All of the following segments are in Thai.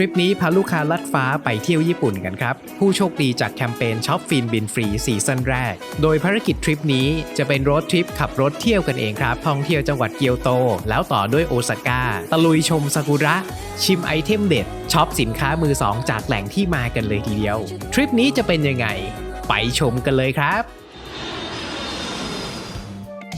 ริปนี้พาลูกค้าลัดฟ้าไปเที่ยวญี่ปุ่นกันครับ ผู้โชคดีจากแคมเปญช็อปฟินบินฟรีซีซั่นแรก โดยภารกิจทริปนี้จะเป็นรถทริปขับรถเที่ยวกันเองครับ ท่องเที่ยวจังหวัดเกียวโต แล้วต่อด้วยโอซาก้า ตะลุยชมซากุระ ชิมไอเทมเด็ดช็อปสินค้ามือสองจากแหล่งที่มากันเลยทีเดียว ทริปนี้จะเป็นยังไง ไปชมกันเลยครับ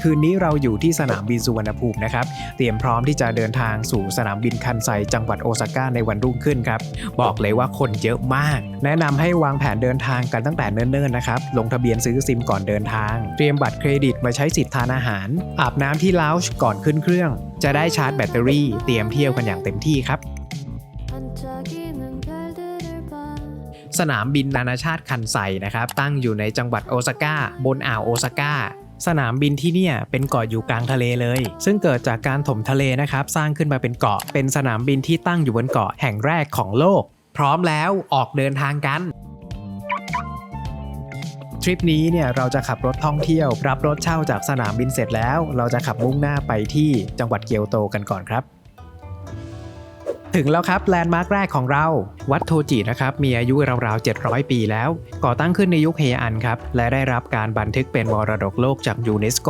คืนนี้เราอยู่ที่สนามบินสุวรรณภูมินะครับ เตรียมพร้อมที่จะเดินทางสู่สนามบินคันไซจังหวัดโอซาก้าในวันรุ่งขึ้นครับ บอกเลยว่าคนเยอะมาก แนะนำให้วางแผนเดินทางกันตั้งแต่เนิ่นๆนะครับ ลงทะเบียนซื้อซิมก่อนเดินทาง เตรียมบัตรเครดิตมาใช้สิทธิ์ทานอาหาร อาบน้ำที่ลาวช์ก่อนขึ้นเครื่อง จะได้ชาร์จแบตเตอรี่ เตรียมเที่ยวกันอย่างเต็มที่ครับสนามบินนานาชาติคันไซนะครับ ตั้งอยู่ในจังหวัดโอซาก้า บนอ่าวโอซาก้า สนามบินที่เนี่ยเป็นเกาะอยู่กลางทะเลเลย ซึ่งเกิดจากการถมทะเลนะครับสร้างขึ้นมาเป็นเกาะ เป็นสนามบินที่ตั้งอยู่บนเกาะแห่งแรกของโลก พร้อมแล้วออกเดินทางกันทริปนี้เนี่ยเราจะขับรถท่องเที่ยว รับรถเช่าจากสนามบินเสร็จแล้ว เราจะขับมุ่งหน้าไปที่จังหวัดเกียวโตกันก่อนครับ ถึงแล้วครับแลนด์มาร์คแรกของเรา วัดโทจินะครับมีอายุราวๆ 700 ปีแล้ว ก่อตั้งขึ้นในยุคเฮอันครับ และได้รับการบันทึกเป็นมรดกโลกจากยูเนสโก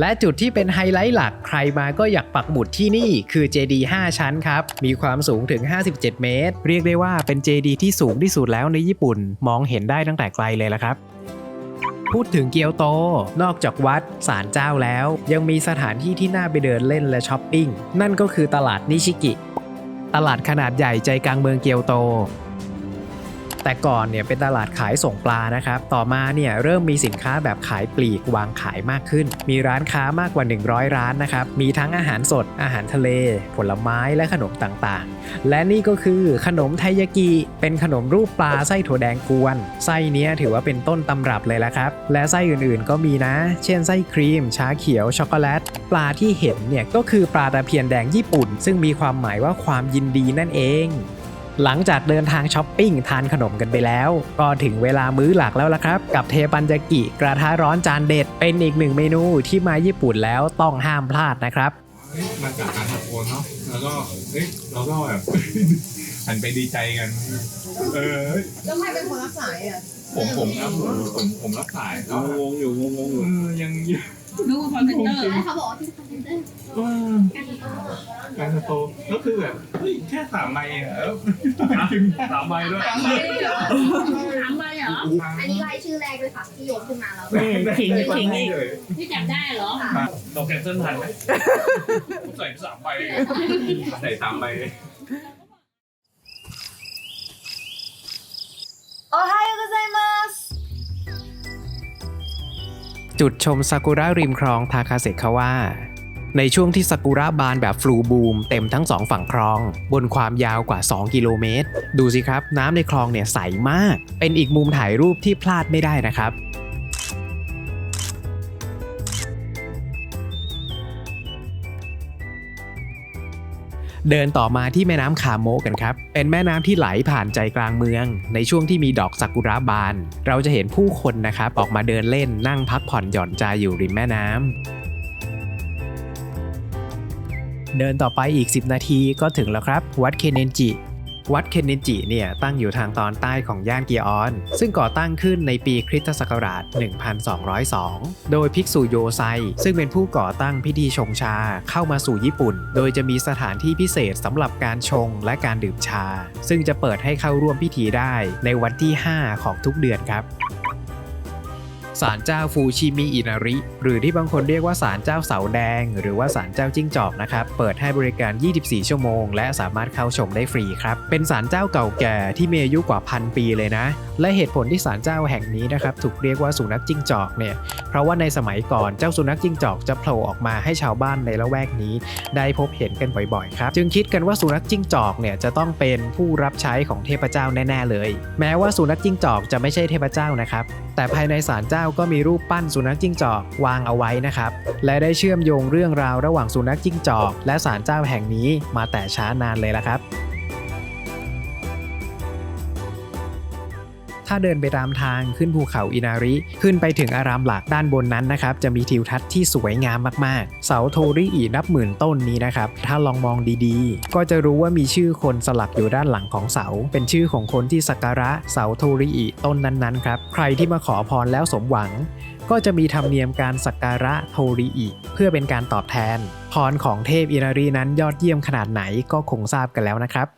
และจุดที่เป็นไฮไลท์หลักใครมาก็อยากปักหมุดที่นี่คือเจดี5ชั้นครับ มีความสูงถึง 57 เมตร เรียกได้ว่าเป็นเจดีที่สูงที่สุดแล้วในญี่ปุ่น มองเห็นได้ตั้งแต่ไกลเลยละครับพูดถึงเกียวโต นอกจากวัดศาลเจ้าแล้ว ยังมีสถานที่ที่น่าไปเดินเล่นและช้อปปิ้ง นั่นก็คือตลาดนิชิกิ ตลาดขนาดใหญ่ใจกลางเมืองเกียวโต แต่ก่อนเนี่ยเป็นตลาดขายส่งปลานะครับ ต่อมาเนี่ยเริ่มมีสินค้าแบบขายปลีกวางขายมากขึ้น มีร้านค้ามากกว่า 100 ร้านนะครับ มีทั้งอาหารสด อาหารทะเล ผลไม้และขนมต่างๆ และนี่ก็คือขนมไทยากิ เป็นขนมรูปปลาไส้ถั่วแดงกวน ไส้เนี้ยถือว่าเป็นต้นตำรับเลยละครับ และไส้อื่นๆก็มีนะ เช่นไส้ครีม ชาเขียว ช็อกโกแลต ปลาที่เห็นเนี่ยก็คือปลาตะเพียนแดงญี่ปุ่น ซึ่งมีความหมายว่าความยินดีนั่นเอง หลังจากเดินทางช้อปปิ้งทานขนมกันไปแล้ว ก็ถึงเวลามื้อหลักแล้วละครับ กับเทปันยากิกระทะร้อนจานเด็ด เป็นอีกหนึ่งเมนูที่มาญี่ปุ่นแล้วต้องห้ามพลาดนะครับเฮ้ยมาจากการตะโกนเนาะแล้วก็เฮ้ยเราก็แบบหันไปดีใจกัน เออเฮ้ยแล้วใครเป็นคนรับสายอะผมผมครับผมผมผมรับสายแล้วงงอยู่งงงอยู่เออยังยังดูคอมพิวเตอร์แล้วเขาบอกว่าที่คอนเทนเตอร์ เออการโตก็คือแบบเฮ้ยแค่สามใบเองอะแล้วถึงสามใบด้วยถามไปเหรออันนี้รายชื่อแรกเลยค่ะที่โยกขึ้นมาแล้ว ขิงขิงอีกเลยที่จับได้เหรอ เราแคนเซิลทันไหมผมใส่สามใบเองใส่สามใบเองโอไฮโอโกไซมัสจุดชมซากุระริมคลองทาคาเซคาวะ ในช่วงที่ซากุระบานแบบฟลูบูมเต็มทั้งสองฝั่งคลอง บนความยาวกว่า 2 กิโลเมตร ดูสิครับ น้ำในคลองเนี่ยใสมาก เป็นอีกมุมถ่ายรูปที่พลาดไม่ได้นะครับเดินต่อมาที่แม่น้ำคาโมกันครับ เป็นแม่น้ำที่ไหลผ่านใจกลางเมือง ในช่วงที่มีดอกซากุระบาน เราจะเห็นผู้คนนะครับออกมาเดินเล่นนั่งพักผ่อนหย่อนใจอยู่ริมแม่น้ำ เดินต่อไปอีก 10 นาทีก็ถึงแล้วครับ วัดเคนเนนจิ วัดเคนเนนจิเนี่ยตั้งอยู่ทางตอนใต้ของย่านกีออน ซึ่งก่อตั้งขึ้นในปีคริสตศักราช 1202 โดยภิกษุโยไซ ซึ่งเป็นผู้ก่อตั้งพิธีชงชาเข้ามาสู่ญี่ปุ่น โดยจะมีสถานที่พิเศษสำหรับการชงและการดื่มชา ซึ่งจะเปิดให้เข้าร่วมพิธีได้ในวันที่ 5 ของทุกเดือนครับ ศาลเจ้าฟูชิมิอินาริ หรือที่บางคนเรียกว่าศาลเจ้าเสาแดง หรือว่าศาลเจ้าจิ้งจอกนะครับ เปิดให้บริการ 24 ชั่วโมง และสามารถเข้าชมได้ฟรีครับ เป็นศาลเจ้าเก่าแก่ที่มีอายุกว่าพันปีเลยนะ และเหตุผลที่ศาลเจ้าแห่งนี้นะครับถูกเรียกว่าสุนัขจิ้งจอกเนี่ยเพราะว่าในสมัยก่อนเจ้าสุนัขจิ้งจอกจะโผล่ออกมาให้ชาวบ้านในละแวกนี้ ได้พบเห็นกันบ่อยๆครับจึงคิดกันว่าสุนัขจิ้งจอกเนี่ยจะต้องเป็นผู้รับใช้ของเทพเจ้าแน่ๆเลย แม้ว่าสุนัขจิ้งจอกจะไม่ใช่เทพเจ้านะครับแต่ภายในศาลเจ้าก็มีรูปปั้นสุนัขจิ้งจอกวางเอาไว้นะครับและได้เชื่อมโยงเรื่องราวระหว่างสุนัขจิ้งจอก และศาลเจ้าแห่งนี้มาแต่ช้านานเลยละครับ ถ้าเดินไปตามทางขึ้นภูเขาอินาริ ขึ้นไปถึงอารามหลักด้านบนนั้นนะครับ จะมีทิวทัศน์ที่สวยงามมากๆ เสาโทริอินับหมื่นต้นนี้นะครับ ถ้าลองมองดีๆ ก็จะรู้ว่ามีชื่อคนสลักอยู่ด้านหลังของเสา เป็นชื่อของคนที่สักการะเสาโทริอิต้นนั้นๆครับ ใครที่มาขอพรแล้วสมหวัง ก็จะมีธรรมเนียมการสักการะโทริอิเพื่อเป็นการตอบแทน พรของเทพอินารีนั้นยอดเยี่ยมขนาดไหนก็คงทราบกันแล้วนะครับ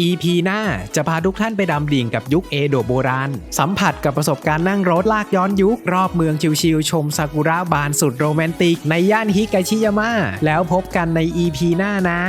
EP หน้าจะพาทุกท่านไปดำดิ่งกับยุคเอโดะโบราณ สัมผัสกับประสบการณ์นั่งรถลากย้อนยุค รอบเมืองชิวๆชมซากุระบานสุดโรแมนติก ในย่านฮิกาชิยามะแล้วพบกันใน EP หน้านะ